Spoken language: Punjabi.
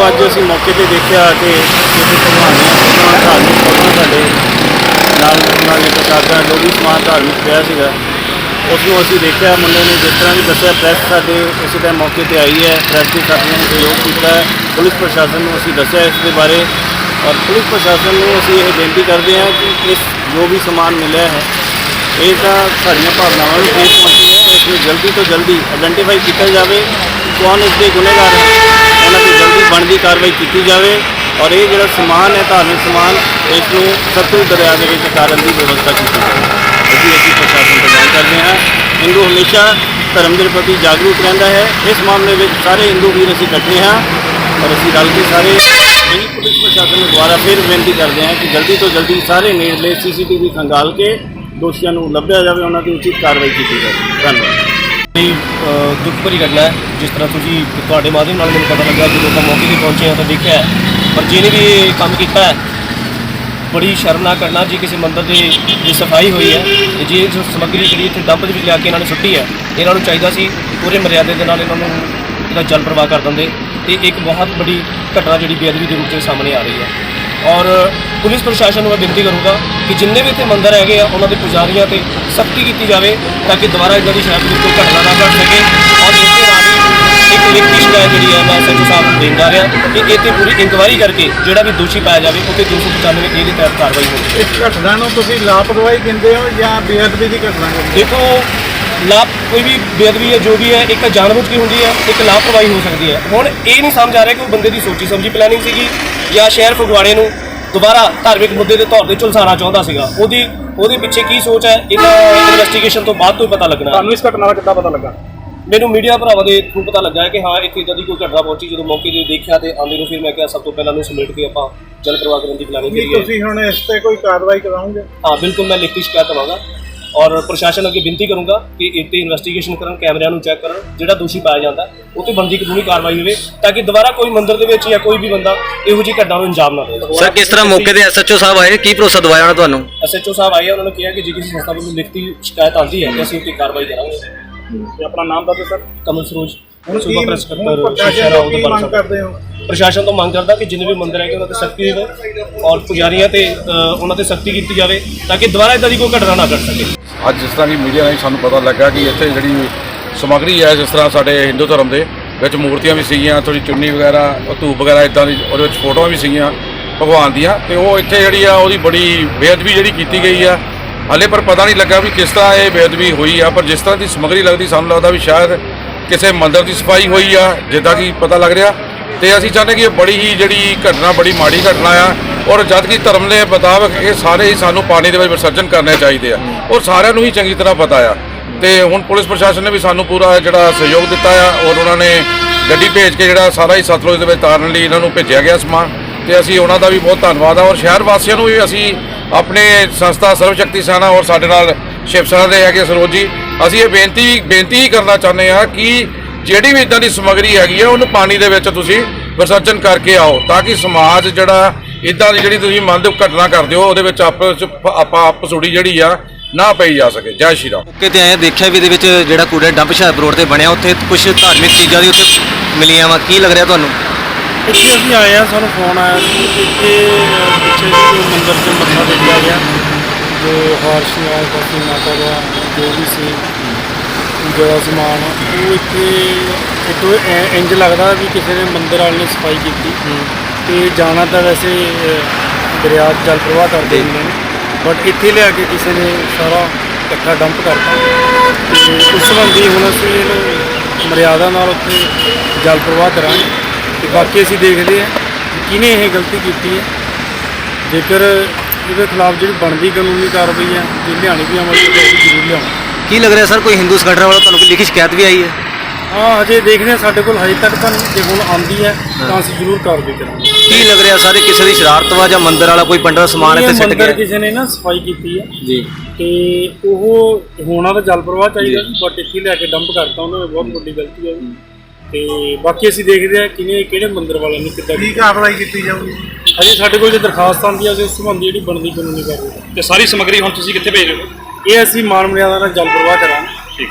ਜਦੋਂ ਅੱਜ ਅਸੀਂ ਮੌਕੇ ਤੇ ਦੇਖਿਆ ਕਿ ਕਿਸੇ ਭਗਵਾਨ ਧਾਰਮਿਕ ਫੋਟੋਆਂ ਸਾਡੇ ਨਾਲ ਉਹਨਾਂ ਪ੍ਰਸ਼ਾਦਾ ਜੋ ਵੀ ਸਮਾਨ ਧਾਰਮਿਕ ਪਿਆ ਸੀਗਾ, ਉਸ ਨੂੰ ਅਸੀਂ ਦੇਖਿਆ, ਮੁੰਡੇ ਨੇ ਜਿਸ ਤਰ੍ਹਾਂ ਵੀ ਦੱਸਿਆ ਪ੍ਰੈਸ ਸਾਡੇ ਇਸੇ ਟਾਈਮ ਮੌਕੇ ਤੇ ਆਈ ਹੈ ਪ੍ਰੈਸ ਦੇ ਸਾਥੀਆਂ ਨੇ ਸਹਿਯੋਗ ਕੀਤਾ ਹੈ, ਪੁਲਿਸ ਪ੍ਰਸ਼ਾਸਨ ਨੂੰ ਅਸੀਂ ਦੱਸਿਆ ਇਸ ਦੇ ਬਾਰੇ ਔਰ ਪੁਲਿਸ ਪ੍ਰਸ਼ਾਸਨ ਨੂੰ ਅਸੀਂ ਇਹ ਬੇਨਤੀ ਕਰਦੇ ਹਾਂ ਕਿ ਇਸ ਜੋ ਵੀ ਸਮਾਨ ਮਿਲਿਆ ਹੈ, ਇਹ ਤਾਂ ਸਾਡੀਆਂ ਭਾਵਨਾਵਾਂ ਨੂੰ ਠੇਸ ਪਹੁੰਚੀ ਹੈ ਇਸ ਨੂੰ ਜਲਦੀ ਤੋਂ ਜਲਦੀ ਆਇਡੈਂਟੀਫਾਈ ਕੀਤਾ ਜਾਵੇ ਕਿ ਕੌਣ ਇਸ ਦੇ ਗੁਨੇਗਾਰ ਹੈ। ਉਹਨਾਂ ਤੇ ਜਲਦੀ ਬਣਦੀ ਕਾਰਵਾਈ ਕੀਤੀ ਜਾਵੇ ਔਰ ਇਹ ਜਿਹੜਾ ਸਮਾਨ ਹੈ, ਧਾਰਮਿਕ ਸਮਾਨ, ਇਸ ਨੂੰ ਸਤਲੁਜ ਦਰਿਆ ਦੇ ਵਿੱਚ ਕਾਰਨ ਦੀ ਵਿਵਸਥਾ ਕੀਤੀ ਜਾਵੇ। ਅਸੀਂ ਅਸੀਂ ਪ੍ਰਸ਼ਾਸਨ ਤੋਂ ਮੰਗ ਕਰਦੇ ਹਾਂ। ਹਿੰਦੂ ਹਮੇਸ਼ਾ ਧਰਮ ਦੇ ਪ੍ਰਤੀ ਜਾਗਰੂਕ ਰਹਿੰਦਾ ਹੈ। ਇਸ ਮਾਮਲੇ ਵਿੱਚ ਸਾਰੇ ਹਿੰਦੂ ਵੀਰ ਅਸੀਂ ਇਕੱਠੇ ਹਾਂ ਔਰ ਅਸੀਂ ਰਲ ਕੇ ਸਾਰੇ ਇਹੀ ਪੁਲਿਸ ਪ੍ਰਸ਼ਾਸਨ ਨੂੰ ਦੁਬਾਰਾ ਫਿਰ ਬੇਨਤੀ ਕਰਦੇ ਹਾਂ ਕਿ ਜਲਦੀ ਤੋਂ ਜਲਦੀ ਸਾਰੇ ਨੇੜਲੇ ਸੀਸੀਟੀਵੀ ਖੰਗਾਲ ਕੇ ਦੋਸ਼ੀਆਂ ਨੂੰ ਲੱਭਿਆ ਜਾਵੇ, ਉਹਨਾਂ ਦੀ ਉਚਿਤ ਕਾਰਵਾਈ ਕੀਤੀ ਜਾਵੇ। ਧੰਨਵਾਦ। ਬੜੀ ਦੁੱਖ ਭਰੀ ਘਟਨਾ ਹੈ। ਜਿਸ ਤਰ੍ਹਾਂ ਤੁਸੀਂ ਤੁਹਾਡੇ ਮਾਧਿਅਮ ਨਾਲ ਮੈਨੂੰ ਪਤਾ ਲੱਗਾ ਜਦੋਂ ਆਪਾਂ ਮੌਕੇ ਤੇ ਪਹੁੰਚੇ ਹਾਂ ਤਾਂ ਦੇਖਿਆ ਪਰ ਜਿਹਨੇ ਵੀ ਇਹ ਕੰਮ ਕੀਤਾ ਹੈ, ਬੜੀ ਸ਼ਰਮਨਾਕ ਘਟਨਾ ਜੀ ਕਿਸੇ ਮੰਦਰ ਦੇ ਦੀ ਸਫ਼ਾਈ ਹੋਈ ਹੈ ਤੇ ਜੇ ਜੋ ਸਮੱਗਰੀ ਜਿਹੜੀ ਇੱਥੇ ਡੰਪ ਦੇ ਵਿੱਚ ਲਿਆ ਕੇ ਇਹਨਾਂ ਨੇ ਸੁੱਟੀ ਹੈ, ਇਹਨਾਂ ਨੂੰ ਚਾਹੀਦਾ ਸੀ ਪੂਰੇ ਮਰਿਆਦੇ ਦੇ ਨਾਲ ਇਹਨਾਂ ਨੂੰ ਇਹਦਾ ਜਲ ਪ੍ਰਵਾਹ ਕਰ ਦਿੰਦੇ। ਤੇ ਇੱਕ ਬਹੁਤ ਵੱਡੀ ਘਟਨਾ ਜਿਹੜੀ ਬੇਅਦਬੀ ਦੇ ਰੂਪ 'ਚ ਸਾਹਮਣੇ ਆ ਰਹੀ ਹੈ। ਔਰ ਪੁਲਿਸ ਪ੍ਰਸ਼ਾਸਨ ਨੂੰ ਮੈਂ ਬੇਨਤੀ ਕਰੂੰਗਾ ਕਿ ਜਿੰਨੇ ਵੀ ਇੱਥੇ ਮੰਦਰ ਹੈਗੇ ਆ ਉਹਨਾਂ ਦੇ ਪੁਜਾਰੀਆਂ ਤੇ ਸਖਤੀ ਕੀਤੀ ਜਾਵੇ ਤਾਂ ਕਿ ਦੁਬਾਰਾ ਇਦਾਂ ਦੀ ਸ਼ਾਇਦ ਕੋਈ ਘਟਨਾ ਨਾ ਘਟ ਸਕੇ। ਔਰ ਇਸ ਦੇ ਨਾਲ ਹੀ ਇੱਕ ਲਿਖਤੀ ਸ਼ਿਕਾਇਤ ਜਿਹੜੀ ਹੈ ਮੈਂ ਸੱਚੋ ਸਾਹਿਬ ਨੂੰ ਦੇਣ ਜਾ ਰਿਹਾ ਕਿ ਇਹ ਤੇ ਪੂਰੀ ਇਨਕੁਆਇਰੀ ਕਰਕੇ ਜਿਹੜਾ ਵੀ ਦੋਸ਼ੀ ਪਾਇਆ ਜਾਵੇ ਉਹ ਤੇ 295 ਏ ਦੇ ਤਹਿਤ ਕਾਰਵਾਈ ਹੋਵੇ ਇਸ ਘਟਨਾ ਨੂੰ ਤੁਸੀਂ ਲਾਪਰਵਾਹੀ ਕਹਿੰਦੇ ਹੋ ਜਾਂ ਬੇਅਦਬੀ ਦੀ ਘਟਨਾ ਕਹਿੰਦੇ ਦੇਖੋ ਲਾਭ ਕੋਈ ਵੀ ਬੇਅਦਬੀ ਹੈ ਜੋ ਵੀ ਹੈ ਇੱਕ ਜਾਣਬੁੱਝ ਕੇ ਹੁੰਦੀ ਹੈ ਇੱਕ ਲਾਪਰਵਾਹੀ ਹੋ ਸਕਦੀ ਹੈ। ਹੁਣ ਇਹ ਨਹੀਂ ਸਮਝ ਆ ਰਿਹਾ ਕਿ ਉਹ ਬੰਦੇ ਦੀ ਸੋਚੀ ਸਮਝੀ ਪਲੈਨਿੰਗ ਸੀਗੀ ਜਾਂ ਸ਼ਹਿਰ ਫਗਵਾੜੇ ਨੂੰ ਦੁਬਾਰਾ ਧਾਰਮਿਕ ਮੁੱਦੇ ਦੇ ਤੌਰ ਤੇ ਝੁਲਸਾਉਣਾ ਚਾਹੁੰਦਾ ਸੀਗਾ। ਉਹਦੀ ਉਹਦੇ ਪਿੱਛੇ ਕੀ ਸੋਚ ਹੈ? ਇਹਨਾਂ ਇਨਵੈਸਟੀਗੇਸ਼ਨ ਤੋਂ ਬਾਅਦ ਤੋਂ ਹੀ ਪਤਾ ਲੱਗਣਾ। ਤੁਹਾਨੂੰ ਇਸ ਘਟਨਾ ਦਾ ਕਿੱਦਾਂ ਪਤਾ ਲੱਗਾ? ਮੈਨੂੰ ਮੀਡੀਆ ਭਰਾਵਾਂ ਦੇ ਥਰੂ ਪਤਾ ਲੱਗਾ ਹੈ ਕਿ ਹਾਂ ਇੱਥੇ ਇਦਾਂ ਦੀ ਕੋਈ ਘਟਨਾ ਪਹੁੰਚੀ ਜਦੋਂ ਮੌਕੇ ਤੇ ਦੇਖਿਆ ਤੇ ਆਉਂਦੇ ਨੂੰ ਫਿਰ ਮੈਂ ਕਿਹਾ ਸਭ ਤੋਂ ਪਹਿਲਾਂ ਨੂੰ ਸਮੇਟ ਕੇ ਆਪਾਂ ਜਲ ਪ੍ਰਵਾਹ ਕਰਨ ਦੀ ਪਲਾਨਿੰਗ ਕੀ ਕਰੀਏ। ਤੁਸੀਂ ਹੁਣ ਇਸ ਤੇ ਕੋਈ ਕਾਰਵਾਈ ਕਰਾਓਗੇ ਹਾਂ ਬਿਲਕੁਲ ਮੈਂ ਲਿਖਤੀ ਸ਼ਿਕਾਇਤ ਦਵਾਂਗਾ। ਔਰ ਪ੍ਰਸ਼ਾਸਨ ਅੱਗੇ ਬੇਨਤੀ ਕਰੂੰਗਾ ਕਿ ਇਹ ਤੇ ਇਨਵੈਸਟੀਗੇਸ਼ਨ ਕਰਨ ਕੈਮਰਿਆਂ ਨੂੰ ਚੈੱਕ ਕਰਨ ਜਿਹੜਾ ਦੋਸ਼ੀ ਪਾਇਆ ਜਾਂਦਾ ਉਹ ਤੇ ਬਣਦੀ ਕਾਨੂੰਨੀ ਕਾਰਵਾਈ ਹੋਵੇ ਤਾਂ ਕਿ ਦੁਬਾਰਾ ਕੋਈ ਮੰਦਿਰ ਦੇ ਵਿੱਚ ਜਾਂ ਕੋਈ ਵੀ ਬੰਦਾ ਇਹੋ ਜਿਹੀ ਘਟਨਾ ਨੂੰ ਅੰਜਾਮ ਨਾ ਦੇ ਸਰ ਕਿਸ ਤਰ੍ਹਾਂ ਮੌਕੇ ਤੇ ਐਸਐਚਓ ਸਾਹਿਬ ਆਏ? ਕੀ ਭਰੋਸਾ ਦਵਾਇਆ ਉਹਨਾਂ ਤੁਹਾਨੂੰ? ਐਸਐਚਓ ਸਾਹਿਬ ਆਏ ਆ, ਉਹਨਾਂ ਨੇ ਕਿਹਾ ਕਿ ਜੇ ਕਿਸੇ ਸੰਸਥਾ ਵੱਲੋਂ ਲਿਖਤੀ ਸ਼ਿਕਾਇਤ ਆਉਂਦੀ ਹੈ ਤਾਂ ਅਸੀਂ ਉੱਤੇ ਕਾਰਵਾਈ ਕਰਾਂਗੇ। ਤੇ ਆਪਣਾ ਨਾਮ ਦੱਸੋ ਸਰ। ਕਮਲ ਸਰੋਜ। ਹੁਣ ਕੀ ਪ੍ਰੈਸ ਪ੍ਰਸ਼ਾਸਨ ਸ਼ਹਿਰਾ ਤੋਂ ਉਹਦੇ ਕੀ ਬਾਰੇ ਮੰਗ। ਕਰਦੇ ਹੋ ਪ੍ਰਸ਼ਾਸਨ ਤੋਂ ਮੰਗ ਕਰਦਾ ਕਿ ਜਿੰਨੇ ਵੀ ਮੰਦਿਰ ਹੈਗੇ ਉਹਨਾਂ ਤੇ ਸਖਤੀ ਹੋਵੇ ਔਰ ਪੁਜਾਰੀਆਂ ਤੇ ਉਹਨਾਂ ਤੇ ਸਖਤੀ ਕੀਤੀ ਜਾਵੇ ਤਾਂ ਕਿ ਦੁਬਾਰਾ ਇਦਾਂ ਦੀ ਕੋਈ ਘਟਨਾ ਨਾ ਘਟ ਸਕੇ ਅੱਜ ਜਿਸ ਤਰ੍ਹਾਂ ਕਿ ਮੀਡੀਆ ਰਾਹੀਂ ਸਾਨੂੰ ਪਤਾ ਲੱਗਾ ਕਿ ਇੱਥੇ ਜਿਹੜੀ ਸਮੱਗਰੀ ਹੈ ਜਿਸ ਤਰ੍ਹਾਂ ਸਾਡੇ ਹਿੰਦੂ ਧਰਮ ਦੇ ਵਿੱਚ ਮੂਰਤੀਆਂ ਵੀ ਸੀਗੀਆਂ ਥੋੜੀ ਚੁੰਨੀ ਵਗੈਰਾ ਧੂਪ ਵਗੈਰਾ ਇਦਾਂ ਦੀ ਉਹਦੇ ਵਿੱਚ ਫੋਟੋਆਂ ਵੀ ਸੀਗੀਆਂ ਭਗਵਾਨ ਦੀਆਂ ਤੇ ਉਹ ਇੱਥੇ ਜਿਹੜੀ ਆ ਉਹਦੀ ਬੜੀ ਬੇਅਦਬੀ ਜਿਹੜੀ ਕੀਤੀ ਗਈ ਆ ਹਲੇ ਪਰ ਪਤਾ ਨਹੀਂ ਲੱਗਾ ਵੀ ਕਿਸ ਤਰ੍ਹਾਂ ਇਹ ਬੇਅਦਬੀ ਹੋਈ ਆ ਪਰ ਜਿਸ ਤਰ੍ਹਾਂ ਦੀ ਸਮੱਗਰੀ ਲੱਗਦੀ ਸਾਨੂੰ ਲੱਗਦਾ ਵੀ ਸ਼ਾਇਦ ਕਿਸੇ ਮੰਦਰ ਦੀ ਸਫ਼ਾਈ ਹੋਈ ਆ, ਜਿੱਦਾਂ ਕਿ ਪਤਾ ਲੱਗ ਰਿਹਾ। ਤੇ ਅਸੀਂ ਚਾਹੁੰਦੇ ਕਿ ਇਹ ਬੜੀ ਹੀ ਜਿਹੜੀ ਘਟਨਾ, ਬੜੀ ਮਾੜੀ ਘਟਨਾ ਆ। ਔਰ ਜਦ ਕਿ ਧਰਮ ਦੇ ਮੁਤਾਬਕ ਇਹ ਸਾਰੇ ਹੀ ਸਾਨੂੰ ਪਾਣੀ ਦੇ ਵਿੱਚ ਵਿਸਰਜਨ ਕਰਨੇ ਚਾਹੀਦੇ ਆ। ਔਰ ਸਾਰਿਆਂ ਨੂੰ ਹੀ ਚੰਗੀ ਤਰ੍ਹਾਂ ਪਤਾ ਆ। ਤੇ ਹੁਣ ਪੁਲਿਸ ਪ੍ਰਸ਼ਾਸਨ ਨੇ ਵੀ ਸਾਨੂੰ ਪੂਰਾ ਜਿਹੜਾ ਸਹਿਯੋਗ ਦਿੱਤਾ ਆ, ਔਰ ਉਹਨਾਂ ਨੇ ਗੱਡੀ ਭੇਜ ਕੇ ਜਿਹੜਾ ਸਾਰਾ ਹੀ ਸਤਲੁਜ ਦੇ ਵਿੱਚ ਤਾਰਨ ਲਈ ਇਹਨਾਂ ਨੂੰ ਭੇਜਿਆ ਗਿਆ ਸਮਾਨ ਤੇ ਅਸੀਂ ਉਹਨਾਂ ਦਾ ਵੀ ਬਹੁਤ ਧੰਨਵਾਦ ਆ। ਔਰ ਸ਼ਹਿਰ ਵਾਸੀਆਂ ਨੂੰ ਵੀ ਅਸੀਂ ਆਪਣੇ ਸੰਸਥਾ ਸਰਵ ਸ਼ਕਤੀ ਸੈਨਾ ਔਰ ਸਾਡੇ ਨਾਲ ਸ਼ਿਵ ਸੈਨਾ ਦੇ ਹੈਗੇ ਸਰੋਜ ਜੀ। ਅਸੀਂ ਇਹ ਬੇਨਤੀ ਬੇਨਤੀ ਹੀ ਕਰਨਾ ਚਾਹੁੰਦੇ ਆ ਕਿ ਜਿਹੜੀ ਵੀ ਇਦਾਂ ਦੀ ਸਮੱਗਰੀ ਹੈਗੀ ਆ ਉਹਨੂੰ ਪਾਣੀ ਦੇ ਵਿੱਚ ਤੁਸੀਂ ਵਿਸਰਜਨ ਕਰਕੇ ਆਓ ਤਾਂ ਕਿ ਸਮਾਜ ਜਿਹੜਾ ਇਦਾਂ ਦੀ ਜਿਹੜੀ ਤੁਸੀਂ ਮਨ ਦੇ ਘਟਨਾ ਕਰਦੇ ਹੋ ਉਹਦੇ ਵਿੱਚ ਆਪਸ ਆਪਾਂ ਆਪਸੂੜੀ ਜਿਹੜੀ ਆ ਨਾ ਪਈ ਜਾ ਸਕੇ। ਜੈ ਸ਼੍ਰੀ ਰਾਮ। ਮੌਕੇ ਤੇ ਆਏ ਦੇਖਿਆ ਵੀ ਇਹਦੇ ਵਿੱਚ ਜਿਹੜਾ ਕੂੜਾ ਡੰਪ ਹੁਸ਼ਿਆਰਪੁਰ ਰੋਡ ਤੇ ਬਣਿਆ ਉੱਥੇ ਕੁਝ ਧਾਰਮਿਕ ਚੀਜ਼ਾਂ ਦੀ ਉੱਥੇ ਮਿਲੀਆਂ ਵਾ। ਕੀ ਲੱਗ ਰਿਹਾ ਤੁਹਾਨੂੰ? ਇੱਥੇ ਅਸੀਂ ਆਏ ਆ ਸਾਨੂੰ ਫੋਨ ਆਇਆ ਸੀ ਕਿ ਇੱਥੇ ਪਿੱਛੇ ਜੋ ਮੰਦਿਰ 'ਚ ਮੱਥਾ ਟੇਕਿਆ ਗਿਆ। ਜੋ ਹਾਰ ਸ਼ਿੰਗਾਰ ਕਾਫੀ ਮਾਤਾ ਦਾ ਜੋ ਵੀ ਸੀ ਦਾ ਸਮਾਨ ਉਹ ਇੱਥੇ ਐ- ਇੰਜ ਲੱਗਦਾ ਵੀ ਕਿਸੇ ਨੇ ਮੰਦਿਰ ਵਾਲੇ ਨੇ ਸਫ਼ਾਈ ਕੀਤੀ। ਤੇ ਜਾਣਾ ਤਾਂ ਵੈਸੇ ਦਰਿਆ ਜਲ ਪ੍ਰਵਾਹ ਕਰਦੇ ਹੁੰਦੇ ਨੇ। ਬਟ ਇੱਥੇ ਲਿਆ ਕੇ ਕਿਸੇ ਨੇ ਸਾਰਾ ਇਕੱਠਾ ਡੰਪ ਕਰਤਾ। ਤੇ ਉਸ ਸੰਬੰਧੀ ਹੁਣ ਅਸੀਂ ਇਹਨੂੰ ਮਰਿਆਦਾ ਨਾਲ ਉੱਥੇ ਜਲ ਪ੍ਰਵਾਹ ਕਰਾਂਗੇ। ਤੇ ਬਾਕੀ ਅਸੀਂ ਦੇਖਦੇ ਹਾਂ ਕਿ ਕਿਹਨੇ ਇਹ ਗਲਤੀ ਕੀਤੀ ਹੈ। ਜੇਕਰ ਇਹਦੇ ਖਿਲਾਫ ਜਿਹੜੀ ਬਣਦੀ ਕਾਨੂੰਨੀ ਕਾਰਵਾਈ ਹੈ ਜੇ ਲਿਆਣੀ ਵੀ ਅਮਲ ਵਿੱਚ ਜ਼ਰੂਰ ਲਿਆਉਣੀ। ਕੀ ਲੱਗ ਰਿਹਾ ਸਰ? ਕੋਈ ਹਿੰਦੂ ਸੰਗਠਨ ਵੱਲੋਂ ਤੁਹਾਨੂੰ ਕੋਈ ਲਿਖੀ ਸ਼ਿਕਾਇਤ ਵੀ ਆਈ ਹੈ? ਹਾਂ ਹਜੇ ਦੇਖਦੇ ਹਾਂ ਸਾਡੇ ਕੋਲ ਹਜੇ ਤੱਕ ਤਾਂ ਨਹੀਂ ਜੇ ਹੁਣ ਆਉਂਦੀ ਹੈ ਤਾਂ ਅਸੀਂ ਜ਼ਰੂਰ ਕਾਰਵਾਈ ਕਰਾਂਗੇ। ਕੀ ਲੱਗ ਰਿਹਾ ਸਾਰੇ? ਕਿਸੇ ਦੀ ਸ਼ਰਾਰਤ ਵਾ ਜਾਂ ਮੰਦਿਰ ਵਾਲਾ ਕੋਈ ਪੰਡਤ ਦਾ ਸਮਾਨ ਇੱਥੇ ਸਿੱਟ ਮੰਦਿਰ ਗਿਆ ਕਿਸੇ ਨੇ ਨਾ ਸਫ਼ਾਈ ਕੀਤੀ ਹੈ। ਜੀ। ਤੇ ਉਹ ਹੋਣਾ ਤਾਂ ਜਲ ਪ੍ਰਵਾਹ ਚਾਹੀਦਾ ਸੀ ਬਟ ਇੱਥੇ ਲਿਆ ਕੇ ਡੰਪ ਕਰਤਾ ਉਹਨਾਂ ਨੇ ਬਹੁਤ ਵੱਡੀ ਗਲਤੀ ਹੈ ਤੇ ਬਾਕੀ ਅਸੀਂ ਦੇਖਦੇ ਹਾਂ ਕਿਹਨੇ ਕਿਹੜੇ ਮੰਦਿਰ ਵਾਲਿਆਂ ਨੇ ਕਿੱਦਾਂ ਕੀ ਕਾਰਵਾਈ ਕੀਤੀ ਜਾਊਗੀ? ਹਜੇ ਸਾਡੇ ਕੋਲ ਜੇ ਦਰਖਾਸਤ ਆਉਂਦੀ ਹੈ ਅਸੀਂ ਉਸ ਸੰਬੰਧੀ ਜਿਹੜੀ ਬਣਦੀ ਕਾਨੂੰਨੀ ਕਾਰਵਾਈ। ਤੇ ਸਾਰੀ ਸਮੱਗਰੀ ਹੁਣ ਤੁਸੀਂ ਕਿੱਥੇ ਭੇਜ ਰਹੇ ਹੋ? ਇਹ ਅਸੀਂ ਮਾਨ ਮਰਿਆਦਾ ਨਾਲ ਜਲ ਪ੍ਰਵਾਹ ਕਰਾਂ ਠੀਕ